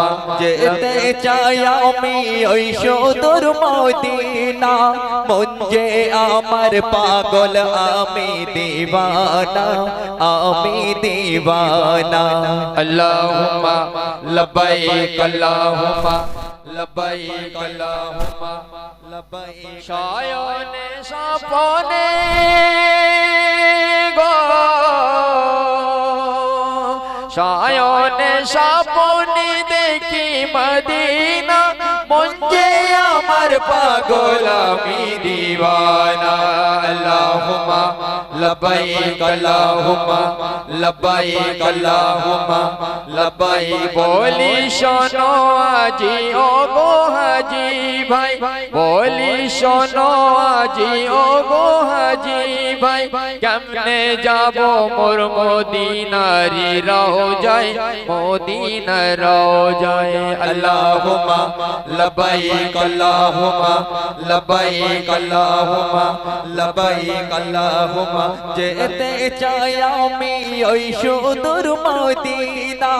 আল্লাহুম্মা যেতে চাই আমি ওই সুদূর মদিনা। মন যে আমার পাগল আমি দিবানা আমি দিবানা। আল্লাহুম্মা লব্বাইক আল্লাহুম্মা লব্বাইক আল্লাহুম্মা লবাইক শয়নে সপনে গো। শয়নে সপনে মদিনা মন যে আমার পাগল দিওয়ানা। আল্লাহুম্মা লব্বাইক আল্লাহুম্মা লব্বাইক আল্লাহুম্মা লব্বাইক বলি শোনো আজি, ও গো হাজি ভাই। বলি শোনো আজি, ও গো হাজি ভাই, কেমনে যাব মোর মদিনারি রও যায় মদিনার রও যায় আল্লাহুম্মা, লব্বাইক আল্লাহুম্মা লব্বাইক আল্লাহুম্মা লবাইক আল্লাহুম্মা। যেতে চাই আমি ওই সুদূর মদিনা,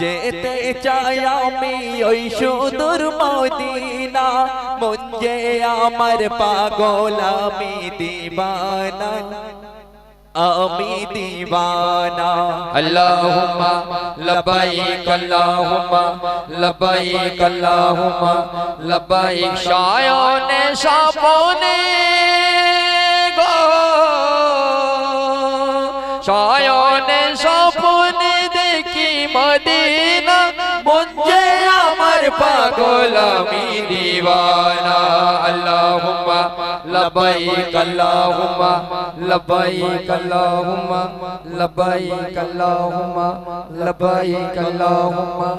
যেতে চাই আমি ওই সুদূর মদিনা। মন যে আমার পাগল আমি দিবানা আমি দিবানা আল্লাহুম্মা লব্বাইক আল্লাহুম্মা লব্বাইক আল্লাহুম্মা লব্বাইক শায়নে স্বপনে গো শায়নে স্বপনে পাগল আমি দিওয়ানা আল্লাহুম্মা লব্বাইক আল্লাহুম্মা লব্বাইক আল্লাহুম্মা লব্বাইক আল্লাহুম্মা লব্বাইক আল্লাহুম্মা